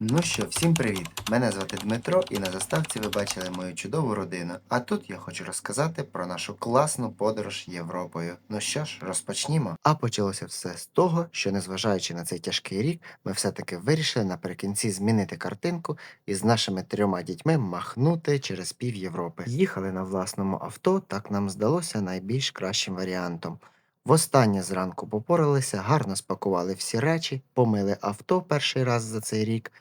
Ну що, всім привіт! Мене звати Дмитро, і на заставці ви бачили мою чудову родину. А тут я хочу розказати про нашу класну подорож Європою. Ну що ж, розпочнімо. А почалося все з того, що незважаючи на цей тяжкий рік, ми все-таки вирішили наприкінці змінити картинку і з нашими трьома дітьми махнути через пів Європи. Їхали на власному авто, так нам здалося найбільш кращим варіантом. Востаннє зранку попоралися, гарно спакували всі речі, помили авто перший раз за цей рік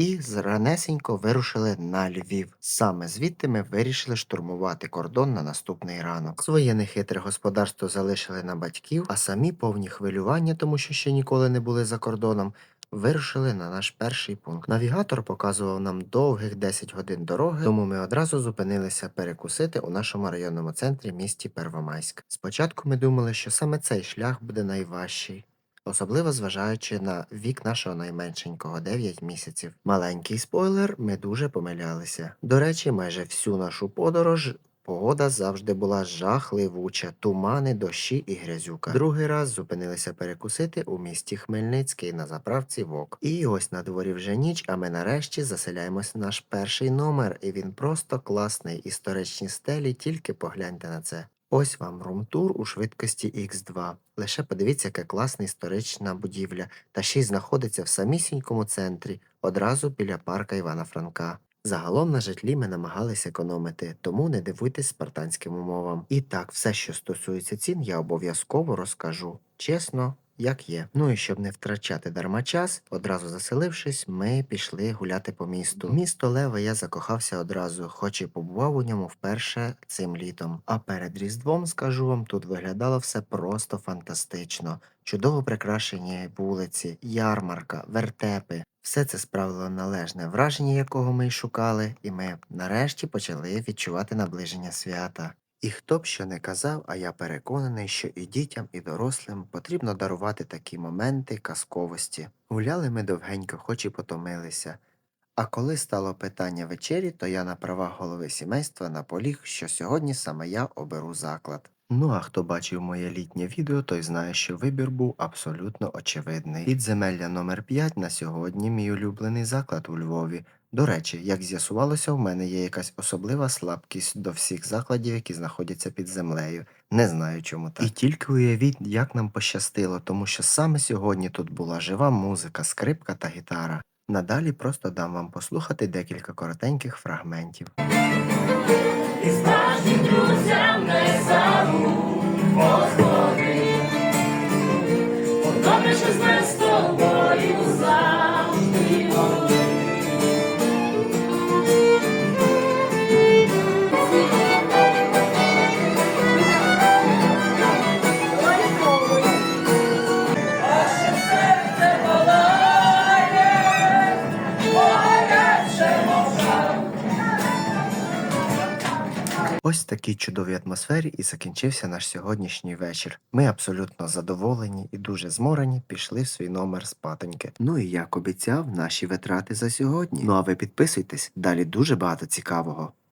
і зранесенько вирушили на Львів. Саме звідти ми вирішили штурмувати кордон на наступний ранок. Своє нехитре господарство залишили на батьків, а самі повні хвилювання, тому що ще ніколи не були за кордоном. Вирушили на наш перший пункт. Навігатор показував нам довгих 10 годин дороги, тому ми одразу зупинилися перекусити у нашому районному центрі місті Первомайськ. Спочатку ми думали, що саме цей шлях буде найважчий. Особливо зважаючи на вік нашого найменшенького 9 місяців. Маленький спойлер, ми дуже помилялися. До речі, майже всю нашу подорож погода завжди була жахливуча, тумани, дощі і грязюка. Другий раз зупинилися перекусити у місті Хмельницький на заправці ВОК. І ось на дворі вже ніч, а ми нарешті заселяємось в наш перший номер, і він просто класний. Історичні стелі, тільки погляньте на це. Ось вам румтур у швидкості X2. Лише подивіться, яка класна історична будівля, та ще й знаходиться в самісінькому центрі, одразу біля парка Івана Франка. Загалом на житлі ми намагалися економити, тому не дивуйтесь спартанським умовам. І так, все, що стосується цін, я обов'язково розкажу. Чесно, як є. Ну і щоб не втрачати дарма час, одразу заселившись, ми пішли гуляти по місту. Місто Леве я закохався одразу, хоч і побував у ньому вперше цим літом. А перед Різдвом, скажу вам, тут виглядало все просто фантастично. Чудово прикрашені вулиці, ярмарка, вертепи. Все це справило належне враження, якого ми й шукали, і ми нарешті почали відчувати наближення свята. І хто б що не казав, а я переконаний, що і дітям, і дорослим потрібно дарувати такі моменти казковості. Гуляли ми довгенько, хоч і потомилися. А коли стало питання вечері, то я на правах голови сімейства наполіг, що сьогодні саме я оберу заклад. Ну а хто бачив моє літнє відео, той знає, що вибір був абсолютно очевидний. Підземелля номер 5 на сьогодні мій улюблений заклад у Львові. До речі, як з'ясувалося, в мене є якась особлива слабкість до всіх закладів, які знаходяться під землею. Не знаю, чому так. І тільки уявіть, як нам пощастило, тому що саме сьогодні тут була жива музика, скрипка та гітара. Надалі просто дам вам послухати декілька коротеньких фрагментів. І справжнім друзям не забудь Ось такій чудовій атмосфері і закінчився наш сьогоднішній вечір. Ми абсолютно задоволені і дуже зморені пішли в свій номер спатоньки. Ну і як обіцяв, наші витрати за сьогодні. Ну а ви підписуйтесь, далі дуже багато цікавого.